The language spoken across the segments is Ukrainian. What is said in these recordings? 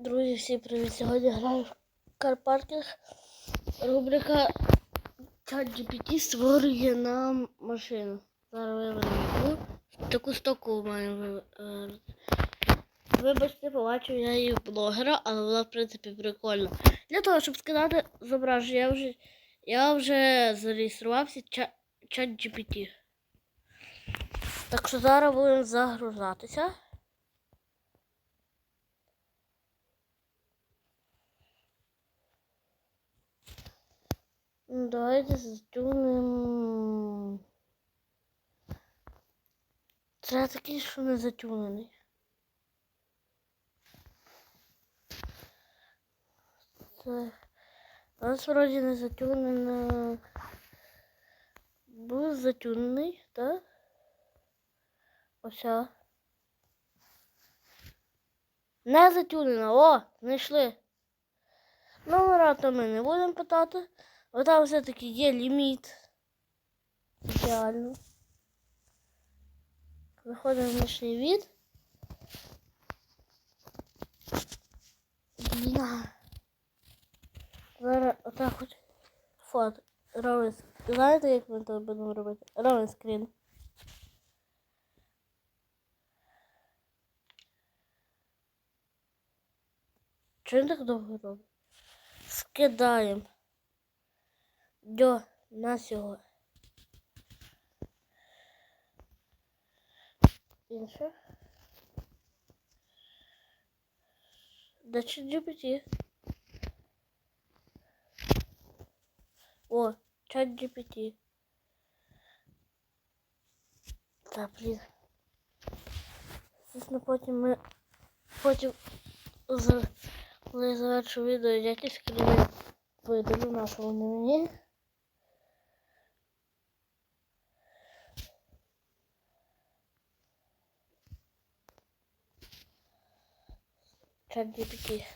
Друзі, всім привіт! Сьогодні граю в карпаркінг. Рубрика ChatGPT створює нам машину. Зараз виберемо таку стоку маю вибрати. Вибачте, побачив я її блогера, але вона, в принципі, прикольна. Для того, щоб скидати зображення, я вже, я вже зареєструвався ChatGPT. Так що зараз будемо загружатися. Ну, Давайте затюнем. Це такий, що не затюнений. Це. У нас вроді не затюнено. Був затюнений, так? Ося. Не затюнено, о, знайшли. Номера то ми не будемо питати. Бо там все-таки є ліміт. Ідеально. Виходимо в нічний від. На. Зараз отак от фото. Ровен ск- Знаєте, як ми це будемо робити? Ровен скрін. Чим так довго робить? Скидаємо. До нашого інше. До чат GPT. О, чат GPT. Так, блін. Звісно, потім ми потім за- завершу відео, якісь скріни видалю нашого мені. Чат GPT.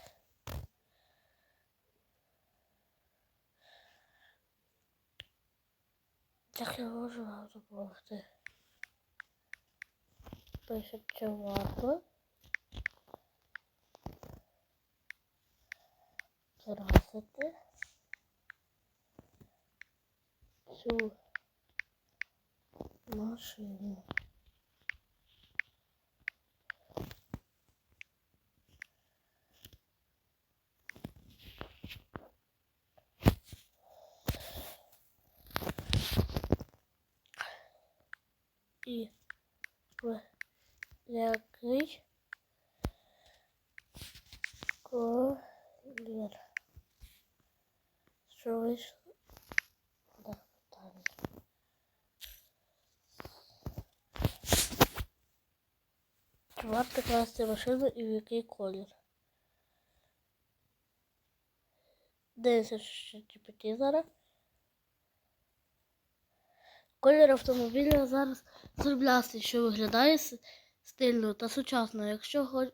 Як я можу вам допомогти? Пише чувак. Красити цю машину. В який колір. Що вийшло? Так, питання. Чи варто класти машину і в який колір? Дивіться. Колір автомобіля зараз сріблястий, що виглядає стильно та сучасно. Якщо хо- е,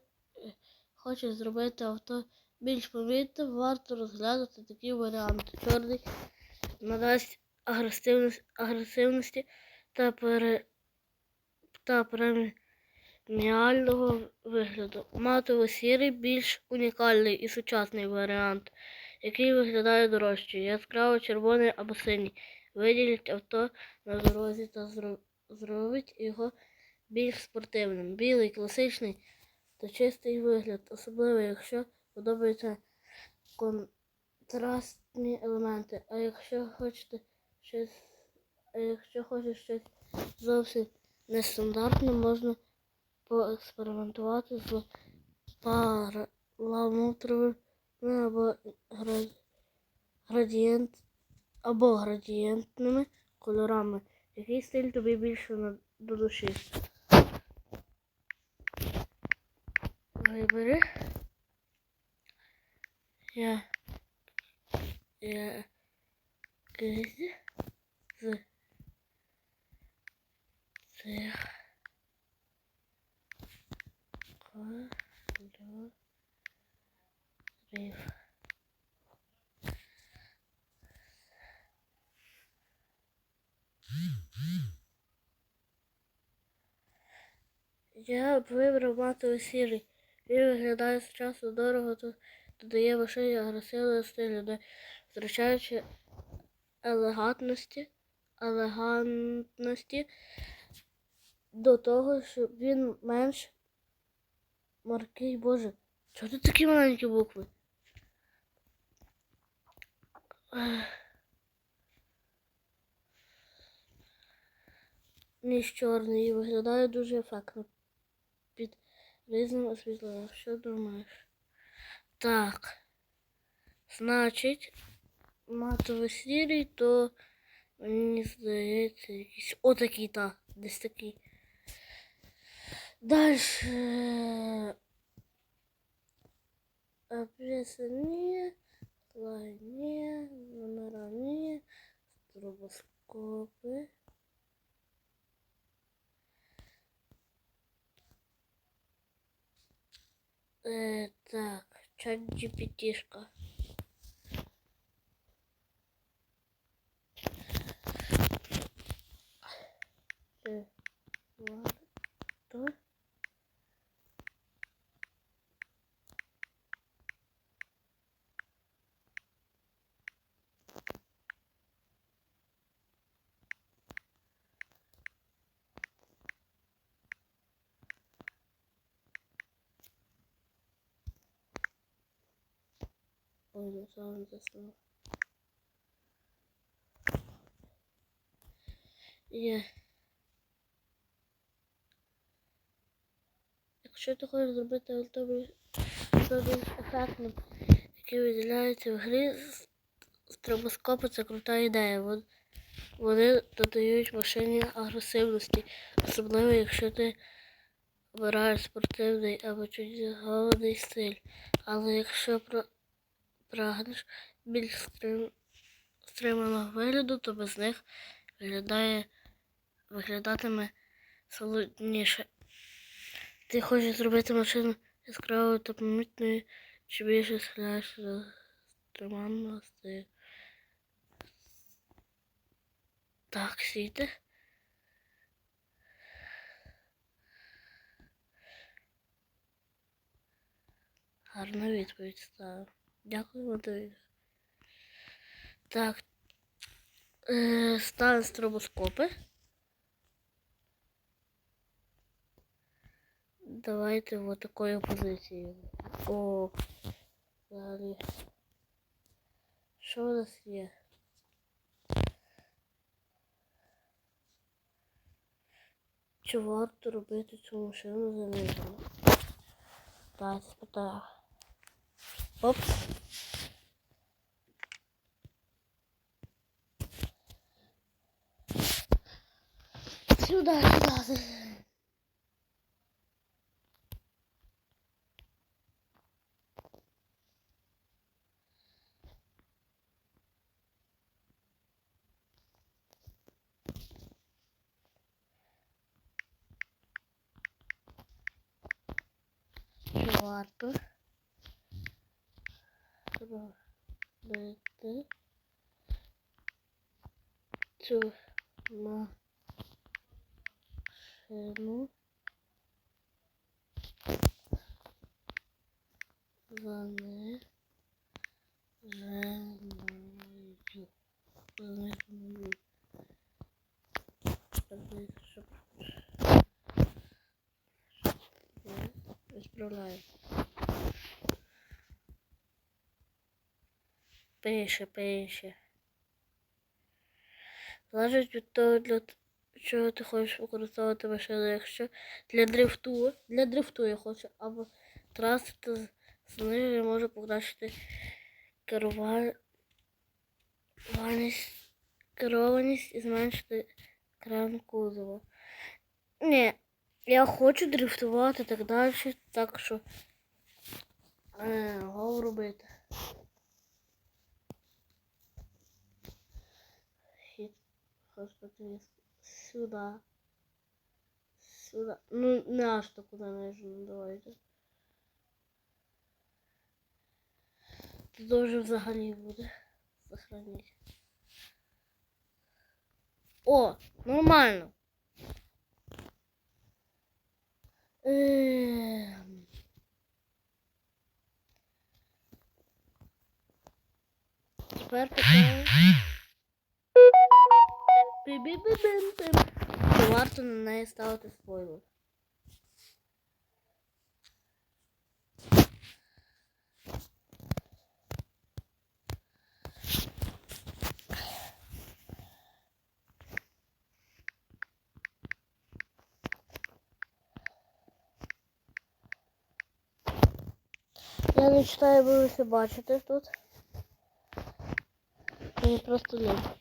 хочеш зробити авто більш помітним, варто розглянути такі варіанти. Чорний надасть агресивності, агресивності та, пере, та преміального вигляду. Матово-сірий більш унікальний і сучасний варіант, який виглядає дорожче. Яскраво червоний або синій. Виділіть авто на дорозі та зро- зробить його більш спортивним. Білий, класичний та чистий вигляд, особливо якщо подобаються контрастні елементи. А якщо хочете щось, а якщо хочеш щось зовсім нестандартне, можна поекспериментувати з параметровими або гра- градієнт або градієнтними кольорами. Який стиль тобі більше до душі? Вибери. Я. Я. Кись. З. Цих. Кольорів. Я б вибрав матовий сірий. Він виглядає сучасно дорого, то додає машині агресивного стилю, не втрачаючи елегантності, елегантності до того, що він менш маркий. Боже, чого тут такі маленькі букви? Ніж чорний виглядає дуже ефектно різним освітленням. Що думаєш? Так. Значить, матовий сірий, то мені здається, якийсь отакий, так, десь такий. Дальше. Опреса ні, лай ні, номера ні, стробоскопи. Е, так, чат GPT-шка. Е, ладно. Ну сам заснув. Є. Якщо ти хочеш зробити ультовий ефектним, який виділяється в грі, стробоскопи це крута ідея. Вони додають машині агресивності, особливо якщо ти обираєш спортивний або чуть голодний стиль. Але якщо про прагнеш більш стрим... стриманого вигляду, то без них виглядає, виглядатиме солодніше. Ти хочеш зробити машину яскравою та помітною, чи більше схиляєшся до стриманого стилю. Так, сійте. Гарна відповідь ставив. Дякую, Матвій. Так. Е, ставимо стробоскопи. Давайте в такої позиції. О, взагалі. Що у нас є? Чи варто робити цю машину занижено? Так, спитаю. Оп. Сюда, сюда. Чи варто робити цю машину заниженою. Заниженою. Щоб Відправляю. Пише, пише. Залежить від того, для чого ти хочеш використовувати машину. Якщо для дрифту, для дрифту я хочу, або траси та зниження може покращити керувальність, керованість і зменшити кран кузова. Ні, я хочу дрифтувати так далі, так що е, робити. посмотри сюда. Сюда. Ну, на что куда нажму, давайте. Тут дуже взагалі буде. Сохранить. О, нормально. Эм. Теперь. питаю. Пі-бі-бі-бим-бим. Чи варто на неї ставити спойлер? Я не читаю, ви все бачите тут. Мені просто лень.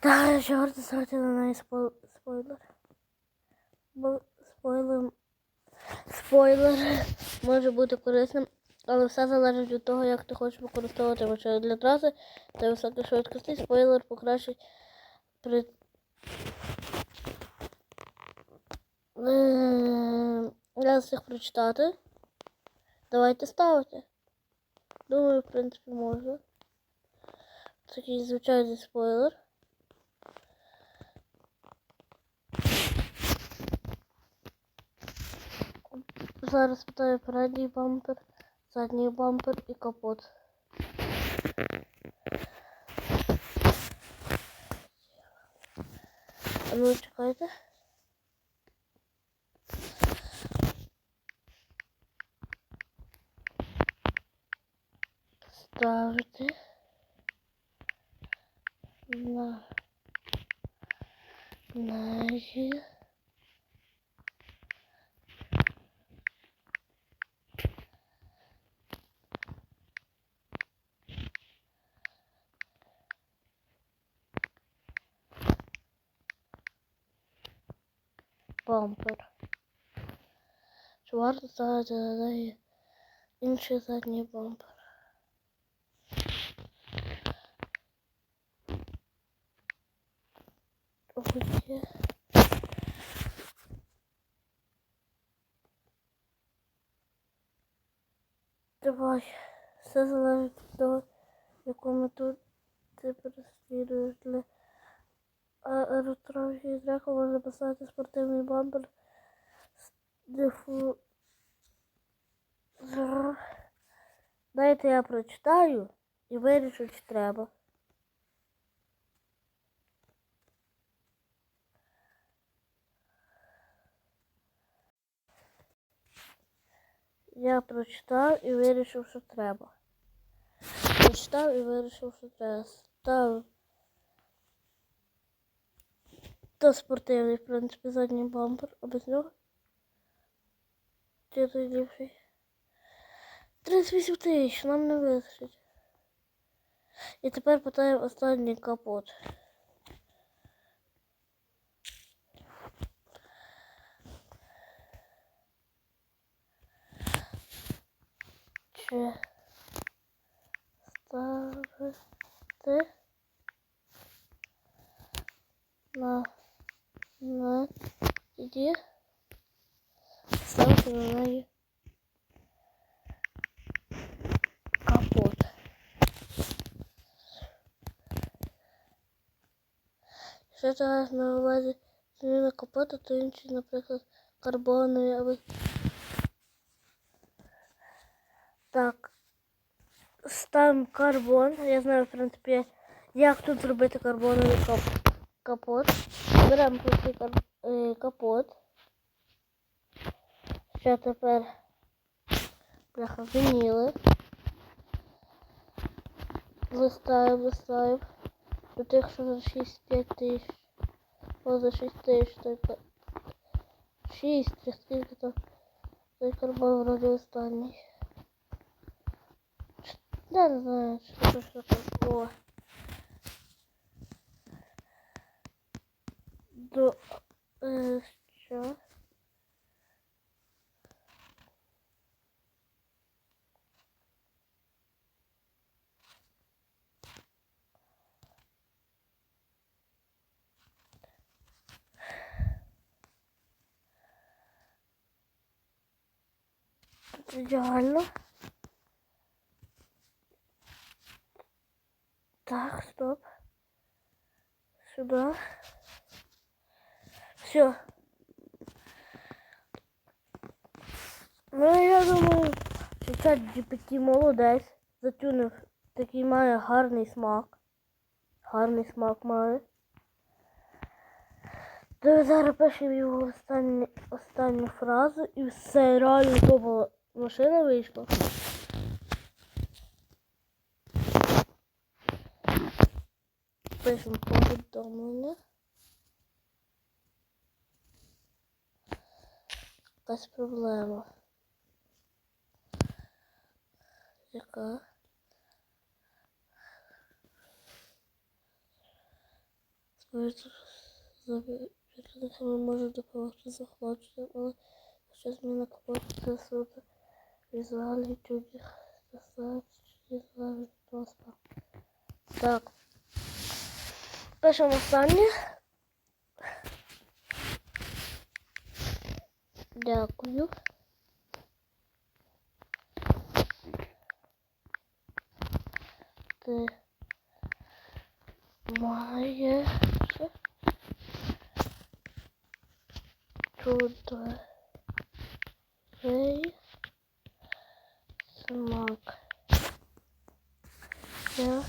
Так, ще варто ставити на неї спойлер. Бо спойлер, спойлер може бути корисним, але все залежить від того, як ти хочеш використовувати машину для траси та високої швидкості. Спойлер покращить при Я встиг прочитати. Давайте ставити. Думаю, в принципі, можна. Такий звичайний спойлер. Зараз питаю передній бампер, задній бампер і капот. А ну чекайте. Ставити На неї. бампер. Чи варто ставити на неї інший задній бампер? Ось. Давай. Все того, яку мету ти переслідуєш для аеротрофії зряку можна поставити спортивний бампер дифу. Дайте я прочитаю і вирішу, чи треба. Я прочитав і вирішив, що треба. Прочитав і вирішив, що треба. Став та спортивний, в принципі, задній бампер, а без нього. Де той ліпший? 38 тисяч, нам не вистачить. І тепер питаємо останній капот. Чи на іди ставити на неї капот. Що зараз на увазі зміна капота, то інші, наприклад, карбонові так. Ставимо карбон. Я знаю, в принципі, як тут зробити карбоновий кап капот. Беремо простий е, капот. Ще тепер бляха вініли. Листаємо, листаємо. До тих, що за 6-5 тисяч. О, за 6 тисяч только. 6, чи скільки там. Той карбон вроде останній. Я не знаю, що що там. О. До... Е, що? Ідеально. Так, стоп. Сюда. Все. Ну, я думаю, що GPT молодець. Затюнив такий має гарний смак. Гарний смак має. То зараз пишемо його останню, останню фразу і все реально топова машина вийшла. Пишемо повідомлення. Якась проблема. Яка? Підлітниками може допомогти захвачення, але якщо зміна квоти суду візуальний тюбі візуальний проспа. Так. Пишемо останнє. Дякую. Ти маєш чудовий смак. Я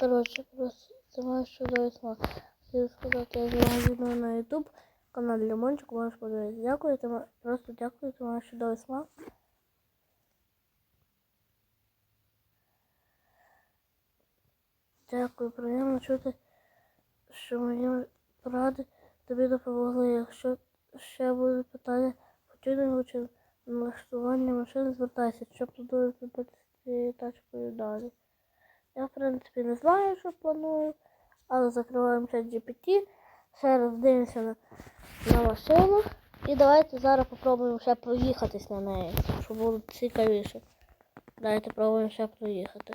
Коротше, просто смак. Хотів сказати, я знімаю відео на YouTube, канал Лимончик, можеш подивитися. Дякую, ти просто дякую, ти маєш чудовий. Дякую, приємно чути, що мої поради тобі допомогли. Якщо ще будуть питання по тюнінгу чи налаштування машини, звертайся, що планую зробити з тачкою далі. Я, в принципі, не знаю, що планую, але закриваємо чат GPT, ще раз дивимося на, на машину. І давайте зараз попробуємо ще проїхатись на неї, щоб було цікавіше. Давайте пробуємо ще проїхати.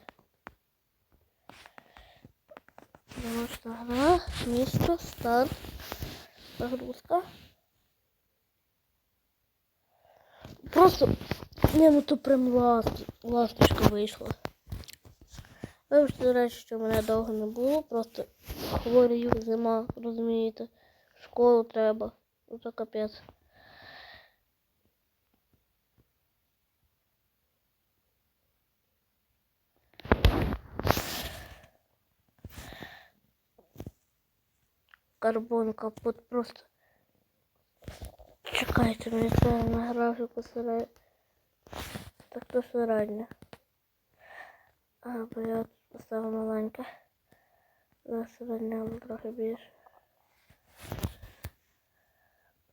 Домашня гра, місто, старт, загрузка. Просто, не, ну то прям ласт, ласточка вийшла. Вибачте, до речі, що мене довго не було, просто хворію зима, розумієте. Школу треба. Ну то капець. Карбон капот просто. Чекайте, мені це на графіку серед. Так то середня. А, бо я тут поставив маленьке. На середня але трохи більше.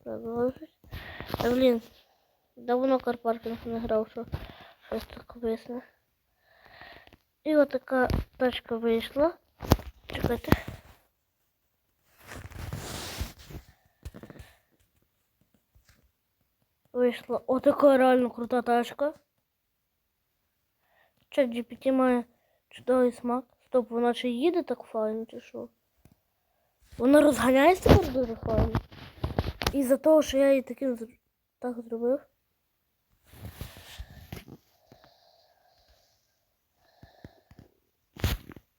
Продовжусь. Та блін, давно карпаркінг не грав, що щось так висне. І от така тачка вийшла. Чекайте. Вийшла отака реально крута тачка. Чат GPT має чудовий смак. Стоп, вона чи їде так файно, чи що? Вона розганяється тепер дуже файно. І за того, що я її таким так зробив.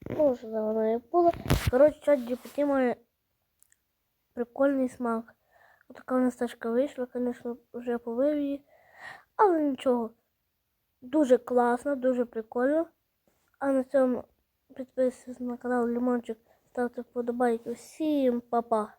Ну, вже давно як було. Коротше, чат GPT має прикольний смак. Отака у нас тачка вийшла, звісно, вже повив її. Але нічого. Дуже класно, дуже прикольно. А на цьому підписуйтесь на канал Лимончик, ставте вподобайки. Всім па-па!